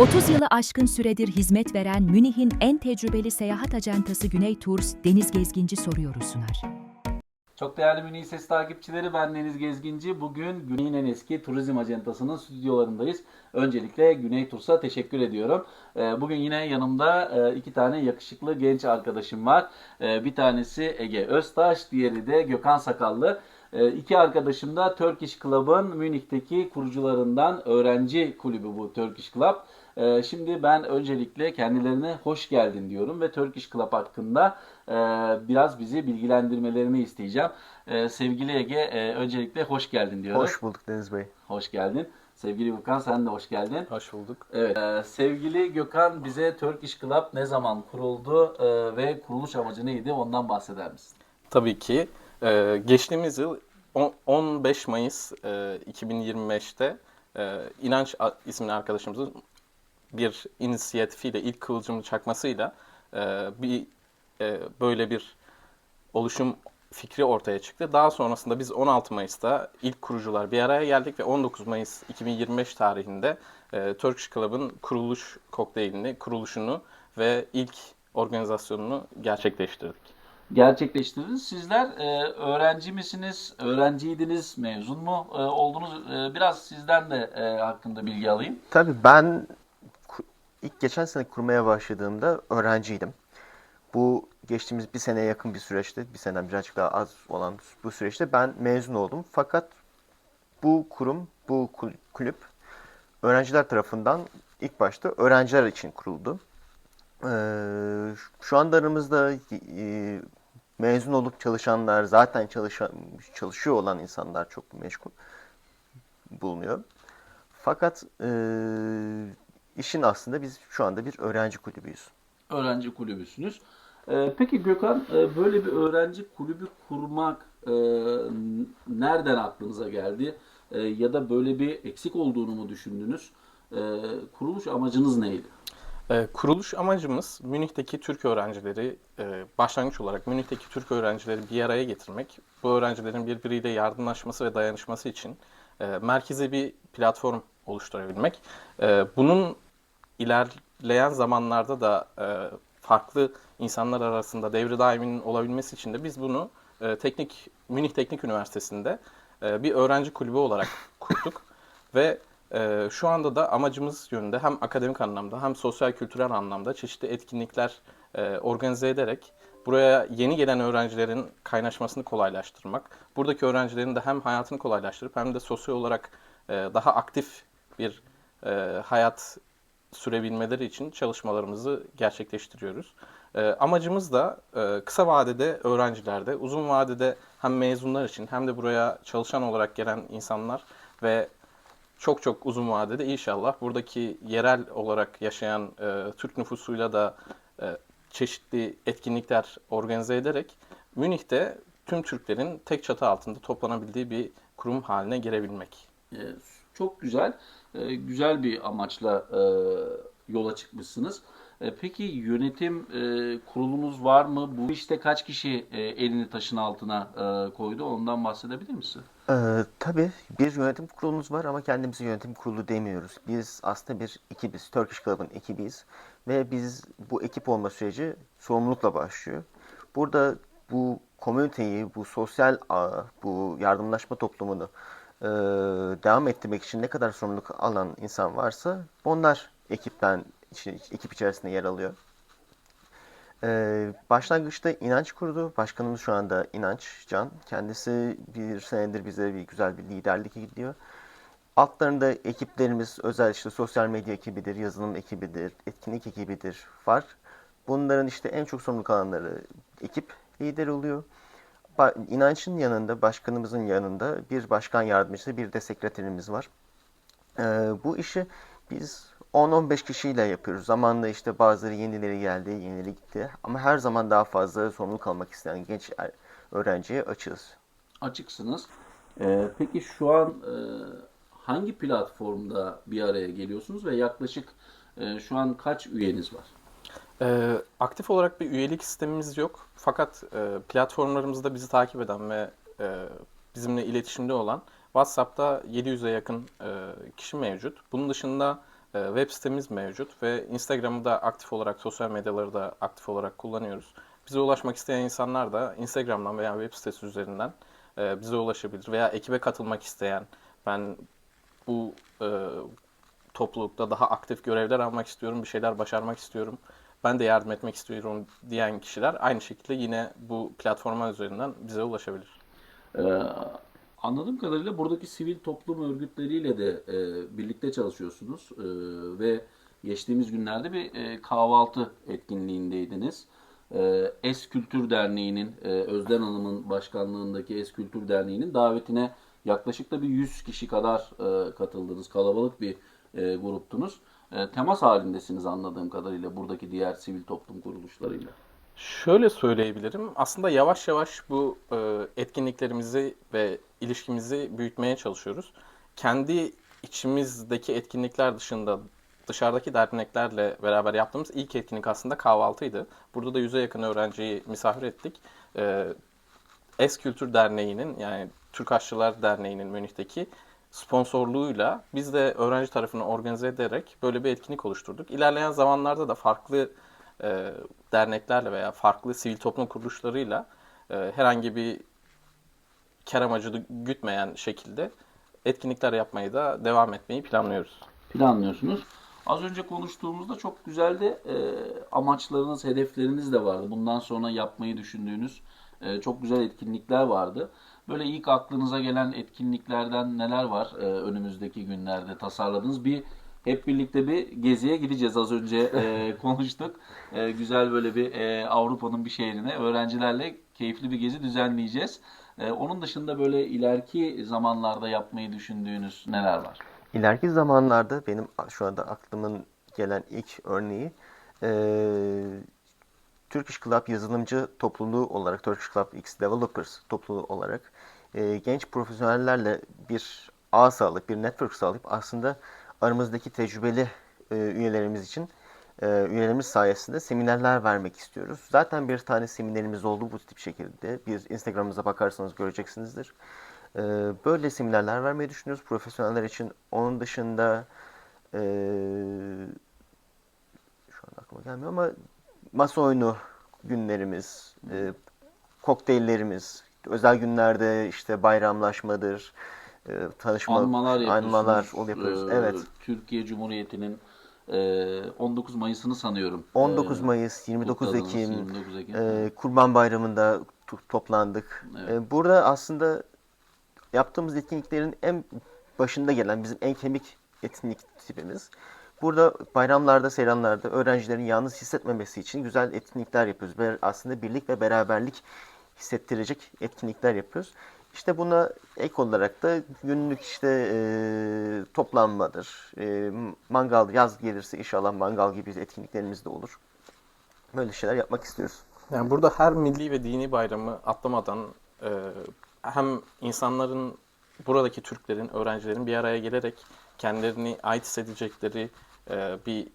30 yılı aşkın süredir hizmet veren Münih'in en tecrübeli seyahat acentası Güney Tours, Deniz Gezginci soruyoru sunar. Çok değerli Münih Ses takipçileri ben Deniz Gezginci. Bugün Güney'in en eski turizm acentasının stüdyolarındayız. Öncelikle Güney Turs'a teşekkür ediyorum. Ee, Bugün yine yanımda e, iki tane yakışıklı genç arkadaşım var. Ee, Bir tanesi Ege Öztaş, diğeri de Gökhan Sakallı. Ee, İki arkadaşım da Turkish Club'ın Münih'teki kurucularından öğrenci kulübü bu Turkish Club. Ee, Şimdi ben öncelikle kendilerine hoş geldin diyorum ve Turkish Club hakkında e, biraz bizi bilgilendirmelerini isteyeceğim. Ee, Sevgili Ege, e, öncelikle hoş geldin diyorum. Hoş bulduk Deniz Bey. Hoş geldin. Sevgili Gökhan sen de hoş geldin. Hoş bulduk. Evet. e, sevgili Gökhan bize Turkish Club ne zaman kuruldu e, ve kuruluş amacı neydi ondan bahseder misin? Tabii ki. Ee, geçtiğimiz yıl on- 15 Mayıs e, 2025'te e, İnanç isimli arkadaşımızın bir inisiyatifiyle, ilk kıvılcımı çakmasıyla e, bir e, böyle bir oluşum fikri ortaya çıktı. Daha sonrasında biz 16 Mayıs'ta ilk kurucular bir araya geldik ve 19 Mayıs 2025 tarihinde e, Turkish Club'ın kuruluş kokteylini, kuruluşunu ve ilk organizasyonunu gerçekleştirdik. Gerçekleştirdiniz. Sizler e, öğrenci misiniz? Öğrenciydiniz? Mezun mu e, oldunuz? E, biraz sizden de e, hakkında bilgi alayım. Tabii ben ilk geçen sene kurmaya başladığımda öğrenciydim. Bu geçtiğimiz bir seneye yakın bir süreçte, bir seneden birazcık daha az olan bu süreçte ben mezun oldum. Fakat bu kurum, bu kul- kulüp öğrenciler tarafından ilk başta öğrenciler için kuruldu. Ee, şu anda aramızda e, mezun olup çalışanlar, zaten çalışan, çalışıyor olan insanlar çok meşgul bulunuyor. Fakat e, işin aslında biz şu anda bir öğrenci kulübüyüz. Öğrenci kulübüsünüz. E, peki Gökhan e, böyle bir öğrenci kulübü kurmak e, nereden aklınıza geldi? E, ya da böyle bir eksik olduğunu mu düşündünüz? E, kuruluş amacınız neydi? Ee, kuruluş amacımız Münih'teki Türk öğrencileri, e, başlangıç olarak Münih'teki Türk öğrencileri bir araya getirmek, bu öğrencilerin birbiriyle yardımlaşması ve dayanışması için e, merkezi bir platform oluşturabilmek. E, bunun ilerleyen zamanlarda da e, farklı insanlar arasında devri daiminin olabilmesi için de biz bunu e, teknik Münih Teknik Üniversitesi'nde e, bir öğrenci kulübü olarak kurduk. Ve e, şu anda da amacımız yönünde hem akademik anlamda hem sosyal kültürel anlamda çeşitli etkinlikler e, organize ederek buraya yeni gelen öğrencilerin kaynaşmasını kolaylaştırmak, buradaki öğrencilerin de hem hayatını kolaylaştırıp hem de sosyal olarak e, daha aktif bir e, hayat sürebilmeleri için çalışmalarımızı gerçekleştiriyoruz. E, amacımız da e, kısa vadede öğrencilerde, uzun vadede hem mezunlar için hem de buraya çalışan olarak gelen insanlar ve çok çok uzun vadede inşallah buradaki yerel olarak yaşayan e, Türk nüfusuyla da e, çeşitli etkinlikler organize ederek Münih'te tüm Türklerin tek çatı altında toplanabildiği bir kurum haline gelebilmek. E, çok güzel, e, güzel bir amaçla e, yola çıkmışsınız. E, peki yönetim e, kurulunuz var mı? Bu işte kaç kişi e, elini taşın altına e, koydu? Ondan bahsedebilir misin? Ee, tabii bir yönetim kurulumuz var ama kendimizi yönetim kurulu demiyoruz. Biz aslında bir ekibiz. Turkish Club'ın ekibiyiz. Ve biz bu ekip olma süreci sorumlulukla başlıyor. Burada bu komüniteyi, bu sosyal ağı, bu yardımlaşma toplumunu e, devam ettirmek için ne kadar sorumluluk alan insan varsa onlar ekipten, ekip içerisinde yer alıyor. Ee, başlangıçta İnanç kurdu. Başkanımız şu anda İnanç Can. Kendisi bir senedir bize bir güzel bir liderlik gidiyor. Altlarında ekiplerimiz özel işte sosyal medya ekibidir, yazılım ekibidir, etkinlik ekibidir var. Bunların işte en çok sorumluluk alanları ekip lideri oluyor. İnanç'ın yanında, başkanımızın yanında bir başkan yardımcısı, bir de sekreterimiz var. Ee, bu işi biz 10-15 kişiyle yapıyoruz. Zamanla işte bazıları yenileri geldi, yenileri gitti. Ama her zaman daha fazla sorumluluk almak isteyen genç er- öğrenciye açığız. Açıksınız. E, peki şu an e, hangi platformda bir araya geliyorsunuz ve yaklaşık e, şu an kaç üyeniz var? Ee, aktif olarak bir üyelik sistemimiz yok. Fakat e, platformlarımızda bizi takip eden ve e, bizimle iletişimde olan WhatsApp'ta 700'e yakın e, kişi mevcut. Bunun dışında e, web sitemiz mevcut ve Instagram'ı da aktif olarak, sosyal medyaları da aktif olarak kullanıyoruz. Bize ulaşmak isteyen insanlar da Instagram'dan veya web sitesi üzerinden e, bize ulaşabilir. Veya ekibe katılmak isteyen, ben bu e, toplulukta daha aktif görevler almak istiyorum, bir şeyler başarmak istiyorum, ben de yardım etmek istiyorum diyen kişiler aynı şekilde yine bu platforma üzerinden bize ulaşabilir. Ee, anladığım kadarıyla buradaki sivil toplum örgütleriyle de e, birlikte çalışıyorsunuz Ee, ve geçtiğimiz günlerde bir e, kahvaltı etkinliğindeydiniz. Ee, Es Kültür Derneği'nin, e, Özden Hanım'ın başkanlığındaki Es Kültür Derneği'nin davetine yaklaşık da bir 100 kişi kadar e, katıldınız. Kalabalık bir e, gruptunuz. E, temas halindesiniz anladığım kadarıyla buradaki diğer sivil toplum kuruluşlarıyla. Şöyle söyleyebilirim. Aslında yavaş yavaş bu e, etkinliklerimizi ve ilişkimizi büyütmeye çalışıyoruz. Kendi içimizdeki etkinlikler dışında dışarıdaki derneklerle beraber yaptığımız ilk etkinlik aslında kahvaltıydı. Burada da yüze yakın öğrenciyi misafir ettik. E, Es Kültür Derneği'nin yani Türk Aşçılar Derneği'nin Münih'teki sponsorluğuyla biz de öğrenci tarafını organize ederek böyle bir etkinlik oluşturduk. İlerleyen zamanlarda da farklı e, derneklerle veya farklı sivil toplum kuruluşlarıyla e, herhangi bir kar amacı gütmeyen şekilde etkinlikler yapmayı da devam etmeyi planlıyoruz. planlıyorsunuz. Az önce konuştuğumuzda çok güzel de e, amaçlarınız, hedefleriniz de vardı. Bundan sonra yapmayı düşündüğünüz e, çok güzel etkinlikler vardı. Böyle ilk aklınıza gelen etkinliklerden neler var e, önümüzdeki günlerde tasarladığınız? Bir hep birlikte bir geziye gideceğiz. Az önce e, konuştuk. E, güzel böyle bir e, Avrupa'nın bir şehrine öğrencilerle keyifli bir gezi düzenleyeceğiz. E, onun dışında böyle ileriki zamanlarda yapmayı düşündüğünüz neler var? İleriki zamanlarda benim şu anda aklımın gelen ilk örneği eee Turkish Club yazılımcı topluluğu olarak, Turkish Club X Developers topluluğu olarak eee, genç profesyonellerle bir ağ sağlayıp, bir network sağlayıp aslında aramızdaki tecrübeli eee, üyelerimiz için eee, üyelerimiz sayesinde seminerler vermek istiyoruz. Zaten bir tane seminerimiz oldu bu tip şekilde. Bir Instagram'ımıza bakarsanız göreceksinizdir. Eee, böyle seminerler vermeyi düşünüyoruz profesyoneller için. Onun dışında eee, şu anda aklıma gelmiyor ama masa oyunu günlerimiz, e, kokteyllerimiz, özel günlerde işte bayramlaşmadır, e, tanışma, Anmalar anmalar ol yapıyoruz. Ee, Evet. Türkiye Cumhuriyeti'nin e, 19 Mayıs'ını sanıyorum. 19 e, Mayıs, 29 kutladığınız, Ekim, 29 Ekim. e, Kurban Bayramı'nda to- toplandık. Evet. E, burada aslında yaptığımız etkinliklerin en başında gelen bizim en kemik etkinlik tipimiz. Burada bayramlarda, seyranlarda öğrencilerin yalnız hissetmemesi için güzel etkinlikler yapıyoruz. Aslında birlik ve beraberlik hissettirecek etkinlikler yapıyoruz. İşte buna ek olarak da günlük işte e, toplanmadır, e, mangal yaz gelirse inşallah mangal gibi etkinliklerimiz de olur. Böyle şeyler yapmak istiyoruz. Yani burada her milli ve dini bayramı atlamadan e, hem insanların buradaki Türklerin, öğrencilerin bir araya gelerek kendilerini ait hissedecekleri e, bir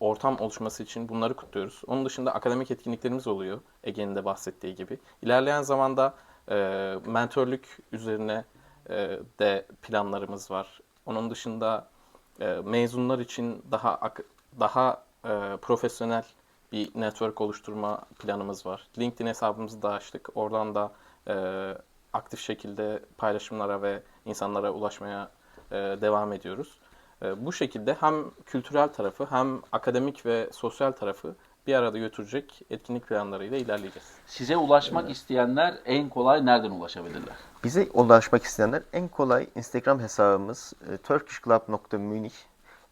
ortam oluşması için bunları kutluyoruz. Onun dışında akademik etkinliklerimiz oluyor Ege'nin de bahsettiği gibi. İlerleyen zamanda e, mentörlük üzerine e, de planlarımız var. Onun dışında e, mezunlar için daha daha e, profesyonel bir network oluşturma planımız var. LinkedIn hesabımızı da açtık. Oradan da e, aktif şekilde paylaşımlara ve insanlara ulaşmaya e, devam ediyoruz. E, bu şekilde hem kültürel tarafı hem akademik ve sosyal tarafı bir arada götürecek etkinlik planlarıyla ilerleyeceğiz. Size ulaşmak isteyenler en kolay nereden ulaşabilirler? Bize ulaşmak isteyenler en kolay Instagram hesabımız e, turkishclub.münih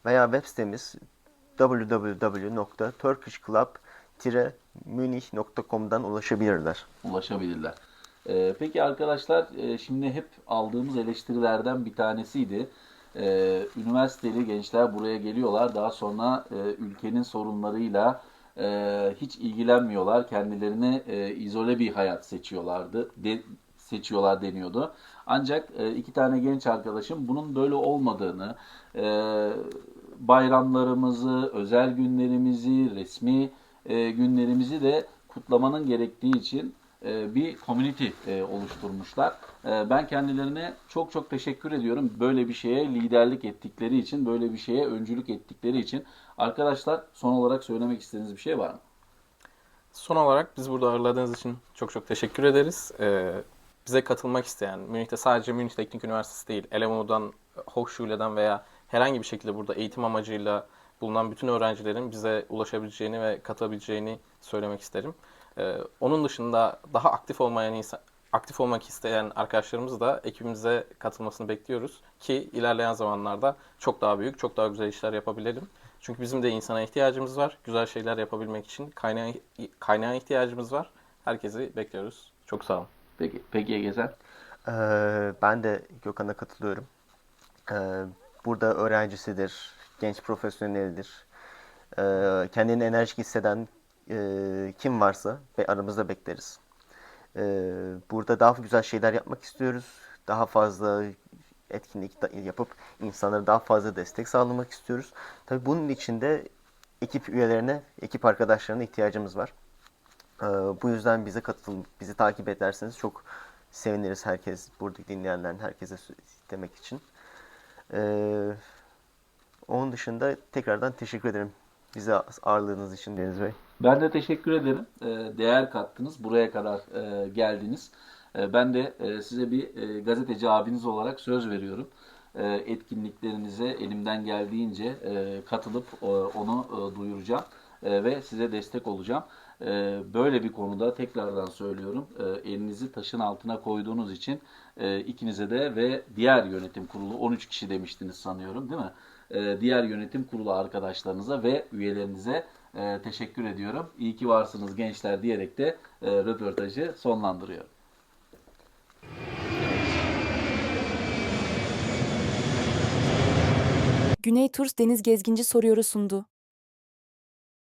veya web sitemiz www.turkishclub-münih.com'dan ulaşabilirler. ulaşabilirler. Ee, peki arkadaşlar e, şimdi hep aldığımız eleştirilerden bir tanesiydi. Ee, üniversiteli gençler buraya geliyorlar. Daha sonra e, ülkenin sorunlarıyla e, hiç ilgilenmiyorlar. Kendilerine e, izole bir hayat seçiyorlardı. De, seçiyorlar deniyordu. Ancak e, iki tane genç arkadaşım bunun böyle olmadığını, e, bayramlarımızı, özel günlerimizi, resmi e, günlerimizi de kutlamanın gerektiği için e, bir community e, oluşturmuşlar. E, ben kendilerine çok çok teşekkür ediyorum. Böyle bir şeye liderlik ettikleri için, böyle bir şeye öncülük ettikleri için. Arkadaşlar son olarak söylemek istediğiniz bir şey var mı? Son olarak biz burada ağırladığınız için çok çok teşekkür ederiz. Ee, bize katılmak isteyen, Münih'te sadece Münih Teknik Üniversitesi değil, LMU'dan, Hochschule'den veya herhangi bir şekilde burada eğitim amacıyla bulunan bütün öğrencilerin bize ulaşabileceğini ve katılabileceğini söylemek isterim. Ee, onun dışında daha aktif olmayan insan, aktif olmak isteyen arkadaşlarımız da ekibimize katılmasını bekliyoruz ki ilerleyen zamanlarda çok daha büyük, çok daha güzel işler yapabilelim. Çünkü bizim de insana ihtiyacımız var. Güzel şeyler yapabilmek için kaynağa, kaynağa ihtiyacımız var. Herkesi bekliyoruz. Çok sağ olun. Peki, peki Ege sen? Ee, ben de Gökhan'a katılıyorum. Ee, burada öğrencisidir, genç profesyonelidir. Ee, kendini enerjik hisseden e, kim varsa ve aramızda bekleriz. Ee, burada daha güzel şeyler yapmak istiyoruz. Daha fazla etkinlik yapıp insanlara daha fazla destek sağlamak istiyoruz. Tabii bunun için de ekip üyelerine, ekip arkadaşlarına ihtiyacımız var. Ee, bu yüzden bize katılın, bizi takip ederseniz çok seviniriz herkes, buradaki dinleyenlerin herkese demek için. Ee, onun dışında tekrardan teşekkür ederim bize ağırladığınız için Deniz Bey. Ben de teşekkür ederim. Ee, Değer kattınız. Buraya kadar e, geldiniz. E, Ben de e, size bir e, gazeteci abiniz olarak söz veriyorum. E, Etkinliklerinize elimden geldiğince katılıp onu duyuracağım ve size destek olacağım. Böyle bir konuda tekrardan söylüyorum. Elinizi taşın altına koyduğunuz için ikinize de ve diğer yönetim kurulu 13 kişi demiştiniz sanıyorum değil mi? E, Diğer yönetim kurulu arkadaşlarınıza ve üyelerinize e, teşekkür ediyorum. İyi ki varsınız gençler diyerek de e, röportajı sonlandırıyorum. Güney Turs Deniz Gezginci soruyoru sundu.